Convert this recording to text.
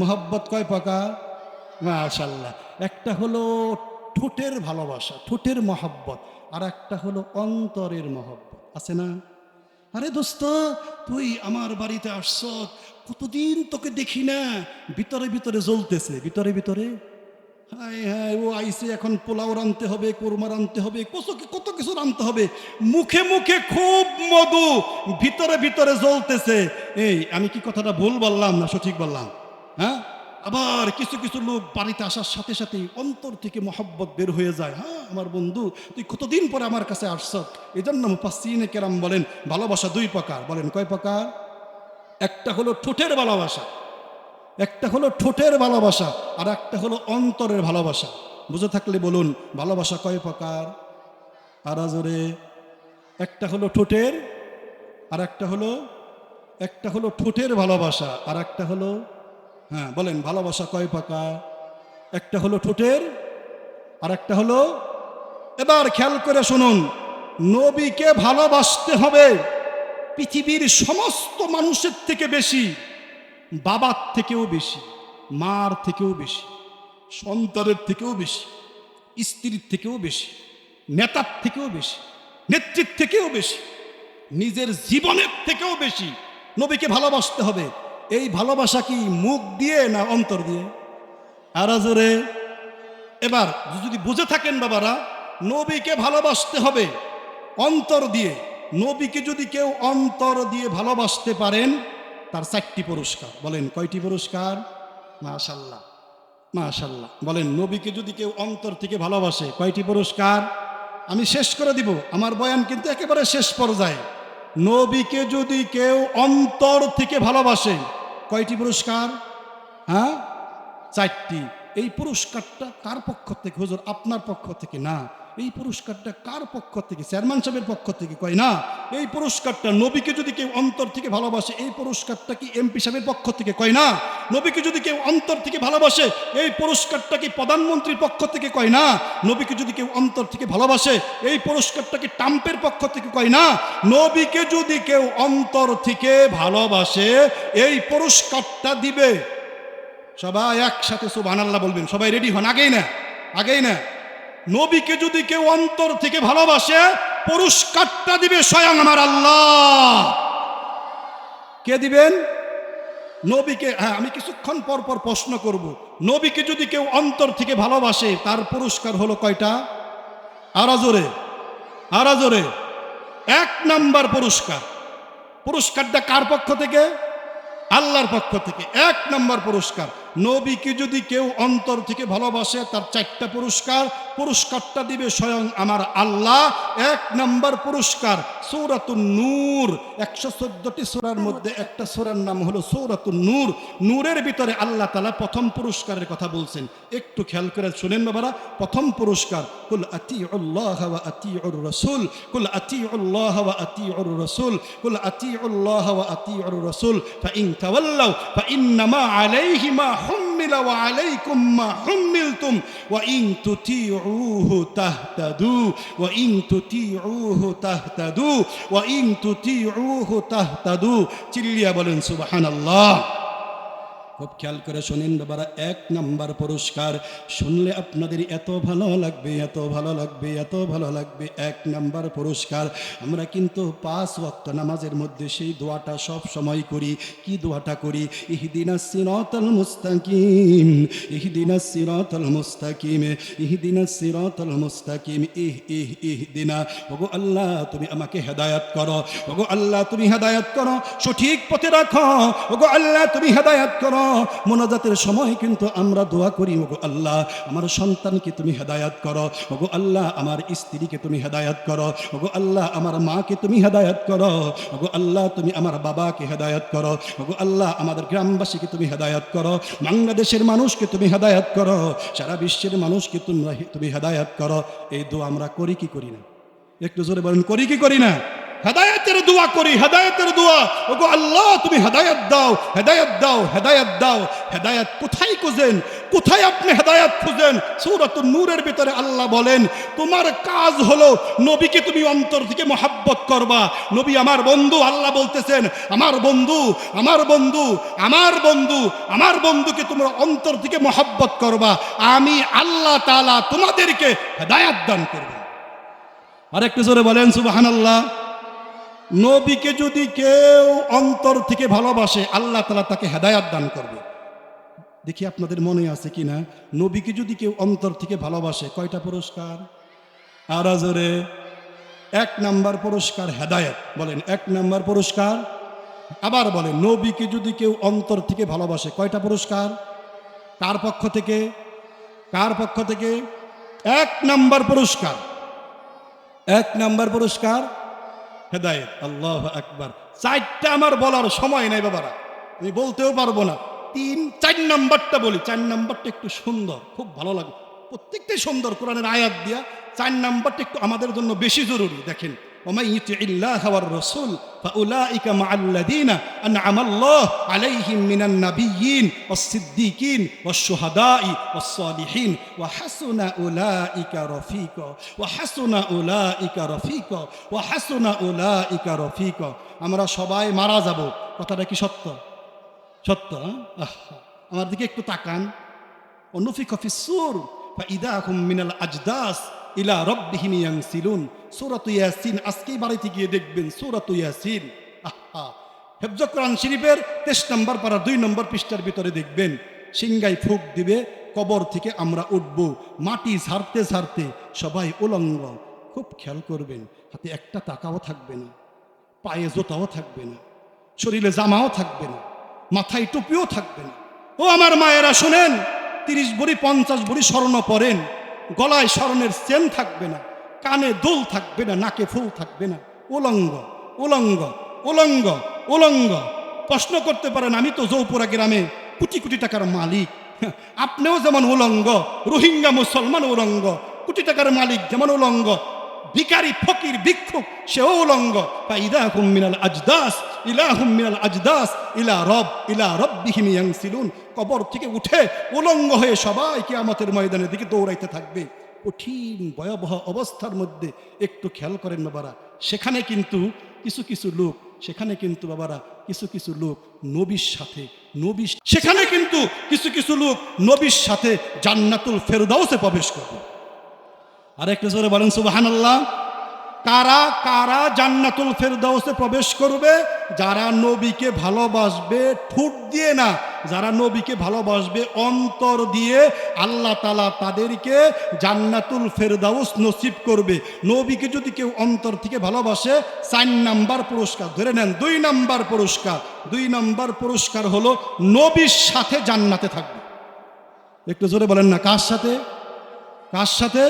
মোহাব্বত কয় প্রকার? মাশাল্লাহ একটা হলো ঠোঁটের ভালোবাসা, ঠোঁটের মহব্বত, আর একটা হলো অন্তরের মহব্বত। আছে না? আরে দোস্ত, তুই আমার বাড়িতে আসছ, কতদিন তোকে দেখি না, ভিতরে ভিতরে জ্বলতেছে, ভিতরে ভিতরে? হায় হায়, ও আইসে এখন পোলাও রানতে হবে, কোরমা রানতে হবে কত কত কিছু রানতে হবে? মুখে মুখে খুব মধু, ভিতরে ভিতরে জ্বলতেছে। এই, আমি কি কথাটা ভুল বললাম না সঠিক বললাম? হ্যাঁ? আবার কিছু কিছু লোক বাড়িতে আসার সাথে সাথে অন্তর থেকে মহব্বত বের হয়ে যায়। হ্যাঁ আমার বন্ধু, তুই কতদিন পরে আমার কাছে আসছ? এই জন্য মুফাসসিরিনে কেরাম বলেন, ভালোবাসা দুই প্রকার। বলেন, কয় প্রকার? একটা হলো ঠোঁটের ভালোবাসা, একটা হলো ঠোঁটের ভালোবাসা, আর একটা হলো অন্তরের ভালোবাসা। বুঝে থাকলে বলুন, ভালোবাসা কয় প্রকার? আর জোরে। একটা হলো ঠোঁটের, আর একটা হলো একটা হলো ঠোঁটের ভালোবাসা, আর একটা হলো হ্যাঁ বলেন, ভালোবাসা কয় প্রকার? একটা হলো ঠোঁটের আর একটা হলো, এবার খেয়াল করে শুনুন, নবীকে ভালোবাসতে হবে পৃথিবীর সমস্ত মানুষের থেকে বেশি, বাবার থেকেও বেশি, মার থেকেও বেশি, সন্তানের থেকেও বেশি, স্ত্রীর থেকেও বেশি, নেতার থেকেও বেশি, নেত্রীর থেকেও বেশি, নিজের জীবনের থেকেও বেশি নবীকে ভালোবাসতে হবে। এই ভালোবাসা কি মুখ দিয়ে না অন্তর দিয়ে? আর জোরে। এবার যদি বুঝে থাকেন বাবারা, নবীকে ভালোবাসতে হবে অন্তর দিয়ে। নবীকে যদি কেউ অন্তর দিয়ে ভালোবাসতে পারেন, তার চারটি পুরস্কার। বলেন, কয়টি পুরস্কার? মাশাল্লাহ মাশাল্লাহ বলেন, নবীকে যদি কেউ অন্তর থেকে ভালোবাসে, কয়টি পুরস্কার? আমি শেষ করে দিব, আমার বয়ান কিন্তু একেবারে শেষ পর্যায়ে। নবীকে যদি কেউ অন্তর থেকে ভালোবাসে কয়টি পুরস্কার? হ্যাঁ? চারটি। এই পুরস্কারটা কার পক্ষ থেকে? হুজুর আপনার পক্ষ থেকে না। এই পুরস্কারটা কার পক্ষ থেকে? চেয়ারম্যান সাহেবের পক্ষ থেকে কয় না? এই পুরস্কারটা নবীকে যদি কেউ অন্তর থেকে ভালোবাসে, এই পুরস্কারটা কি এমপি সাহেবের পক্ষ থেকে কয় না? নবীকে যদি কেউ অন্তর থেকে ভালোবাসে, এই পুরস্কারটা কি প্রধানমন্ত্রীর পক্ষ থেকে কয় না? নবীকে যদি কেউ অন্তর থেকে ভালোবাসে, এই পুরস্কারটা কি ট্রাম্পের পক্ষ থেকে কয় না? নবীকে যদি কেউ অন্তর থেকে ভালোবাসে, এই পুরস্কারটা দিবে। সবাই একসাথে সুবহান আল্লাহ বলবেন। সবাই রেডি হন। আগেই না। আগেই না। নবীকে যদি কেউ অন্তর থেকে ভালোবাসে, পুরস্কারটা দিবে স্বয়ং আমার আল্লাহ। কে দিবেন? নবীকে হ্যাঁ আমি কিছুক্ষণ পর পর প্রশ্ন করব। নবীকে যদি কেউ অন্তর থেকে ভালোবাসে, তার পুরস্কার হলো কয়টা? আরাজোরে আরাজোরে এক নাম্বার পুরস্কার। পুরস্কারটা কার পক্ষ থেকে? আল্লাহর পক্ষ থেকে। এক নম্বর পুরস্কার। নবীকে যদি কেউ অন্তর থেকে ভালোবাসে, তার চারটা পুরস্কার, পুরস্কারটা দিবে স্বয়ং আমার আল্লাহ। এক নম্বর পুরস্কার, সৌরাতুন নূর। একশো চোদ্দটি সোরার মধ্যে একটা সোরার নাম হলো সৌরাতুন নূর। নূরের ভিতরে আল্লাহ তালা প্রথম পুরস্কারের কথা বলছেন। একটু খেয়াল করে শুনেন বাবারা, প্রথম পুরস্কার, কুল আতি উল্লাহ আতি অর রসুল, কুল আতি উল্লাহ আতি অর রসুল, কুল আতি উল্লাহ আতি অর রসুল, ফা ইন তাওয়াল্লাউ, ফা ইন্নামা আলাইহিমা حمل وعليكم ما حملتم وإن تطيعوه تهتدوا وإن تطيعوه تهتدوا وإن تطيعوه تهتدوا تليا بلن سبحان الله. খুব খেয়াল করে শোনেন বাবারা, এক নাম্বার পুরস্কার। শুনলে আপনাদের এত ভালো লাগবে, এত ভালো লাগবে, এত ভালো লাগবে, এক নাম্বার পুরস্কার। আমরা কিন্তু পাঁচ ওয়াক্ত নামাজের মধ্যে সেই দোয়াটা সব সময় করি। কি দোয়াটা করি? ইহদিনা সিরাতাল মুস্তাকিম, ইহদিনা সিরাতাল মুস্তাকিম, ইহদিনা সিরাতাল মুস্তাকিম। ইহ ইহ, ইহদিনা। ওগো আল্লাহ, তুমি আমাকে হেদায়াত করো। ওগো আল্লাহ, তুমি হেদায়াত করো। সঠিক পথে রাখো। ওগো আল্লাহ, তুমি হেদায়াত করো। মোনাজাতের সময় কিন্তু আমরা দোয়া করি, ওগো আল্লাহ, আমার সন্তানকে তুমি হেদায়াত করো। ওগো আল্লাহ, আমার স্ত্রীকে তুমি হেদায়াত করো। ওগো আল্লাহ, আমার মাকে তুমি হেদায়াত করো। ওগো আল্লাহ, তুমি আমার বাবাকে হেদায়াত করো। ওগো আল্লাহ, আমাদের গ্রামবাসীকে তুমি হেদায়াত করো। বাংলাদেশের মানুষকে তুমি হেদায়াত করো। সারা বিশ্বের মানুষকে তুমি তুমি হেদায়াত করো। এই দোয়া আমরা করি কি করি না? একটু জোরে বলেন, করি কি করি না? হেদায়েতের দোয়া করি, হেদায়েতের দোয়া। ওগো আল্লাহ, তুমি হেদায়েত দাও হেদায়েত দাও হেদায়েত দাও। হেদায়েত কোথায় খুঁজেন? কোথায় আপনি হেদায়েত খুঁজেন? সূরাতুন নূরের ভিতরে আল্লাহ বলেন, তোমার কাজ হলো নবীকে তুমি অন্তর থেকে মহাব্বত করবা। নবী আমার বন্ধু, আল্লাহ বলতেছেন, আমার বন্ধু আমার বন্ধু আমার বন্ধু, আমার বন্ধুকে তোমরা অন্তর থেকে মহাব্বত করবা। আমি আল্লাহ তালা তোমাদেরকে হেদায়েত দান করব। আরেকটু জোরে বলেন, সুবহানাল্লাহ। নবীকে যদি কেউ অন্তর থেকে ভালোবাসে, আল্লাহ তালা তাকে হেদায়াত দান করবে। দেখি আপনাদের মনে আছে কি না নবীকে যদি কেউ অন্তর থেকে ভালোবাসে, কয়টা পুরস্কার? আর জোরে। এক নাম্বার পুরস্কার হেদায়ত, বলেন। এক নাম্বার পুরস্কার, আবার বলেন, নবীকে যদি কেউ অন্তর থেকে ভালোবাসে, কয়টা পুরস্কার? কার পক্ষ থেকে? কার পক্ষ থেকে? এক নাম্বার পুরস্কার। এক নাম্বার পুরস্কার হেদায়েত, আল্লাহ আকবার। চারটা আমার বলার সময় নাই বাবারা। আমি বলতেও পারব না। তিন, চার নাম্বারটা বলি। চার নাম্বারটা একটু সুন্দর, খুব ভালো লাগে। প্রত্যেকটাই সুন্দর কোরআনের আয়াত দিয়া চার নাম্বারটা একটু আমাদের জন্য বেশি জরুরি, দেখেন। ومن يطع الله والرسول فأولئك مع الذين أنعم الله عليهم من النبيين والصديقين والشهداء والصالحين وحسن أولئك رفيقا وحسن أولئك رفيقا وحسن أولئك رفيقا আমরা সবাই মারা যাব কথাটা কি সত্য সত্য হ্যাঁ? আহা, আমার দিকে একটু তাকান ونفخ في الصور فإذا هم من الأجداث ইলা রব্বিহিমিয়াং সিলুন সৌরাত ইয়াসিন আজকেই বাড়িতে গিয়ে দেখবেন সৌরাত ইয়াসিন। আহা! হেফজ কোরআন শরীফের তেইশ নম্বর পারা দুই নম্বর পৃষ্ঠার ভিতরে দেখবেন সিংগাই ফুক দিবে, কবর থেকে আমরা উঠব, মাটি ঝাড়তে ঝাড়তে সবাই উলঙ্গ। খুব খেয়াল করবেন, হাতে একটা টাকাও থাকবে না, পায়ে জোতাও থাকবে না, শরীরে জামাও থাকবে না, মাথায় টুপিও থাকবে না। ও আমার মায়েরা, শোনেন, তিরিশ ভরি, পঞ্চাশ ভরি স্বর্ণ পরেন গলায় স্বর্ণের চেন থাকবে না, কানে দোল থাকবে না, নাকে ফুল থাকবে না। উলঙ্গ উলঙ্গ উলঙ্গ উলঙ্গ। প্রশ্ন করতে পারেন, আমি তো জৌপুরা গ্রামে কোটি কোটি টাকার মালিক। আপনিও যেমন উলঙ্গ, রোহিঙ্গা মুসলমান উলঙ্গ, কোটি টাকার মালিক যেমন উলঙ্গ ভিকারি ফকির, ভিক্ষুক, সেও উলঙ্গ। বা ইদা হুম মিনাল আজদাস, ইলাহুম মিনাল আজদাস, ইলা রব, ইলা রব্বিহিম ইয়ানসিলুন কবর থেকে উঠে উলঙ্গ হয়ে সবাই কিয়ামতের ময়দানের দিকে দৌড়াইতে থাকবে। কঠিন, ভয়াবহ অবস্থার মধ্যে একটু খেয়াল করেন বাবারা, সেখানে কিন্তু কিছু কিছু লোক, সেখানে কিন্তু বাবারা কিছু কিছু লোক নবীর সাথে নবী সেখানে কিন্তু কিছু কিছু লোক নবীর সাথে জান্নাতুল ফেরদাউসে প্রবেশ করবে। আর একটু জোরে বলেন, সুবাহানাল্লাহ। কারা কারা জান্নাতুল ফেরদাউসে প্রবেশ করবে? যারা নবীকে ভালোবাসবে, ঠুট দিয়ে না, যারা নবীকে ভালোবাসবে, অন্তর দিয়ে আল্লাহ তালা তাদেরকে জান্নাতুল ফেরদাউস নসিব করবে। নবীকে যদি কেউ অন্তর থেকে ভালোবাসে, চার নাম্বার পুরস্কার, ধরে নেন, দুই নাম্বার পুরস্কার, দুই নাম্বার পুরস্কার হলো নবীর সাথে জান্নাতে থাকবে। একটু জোরে বলেন না, কার সাথে? কার সাথে?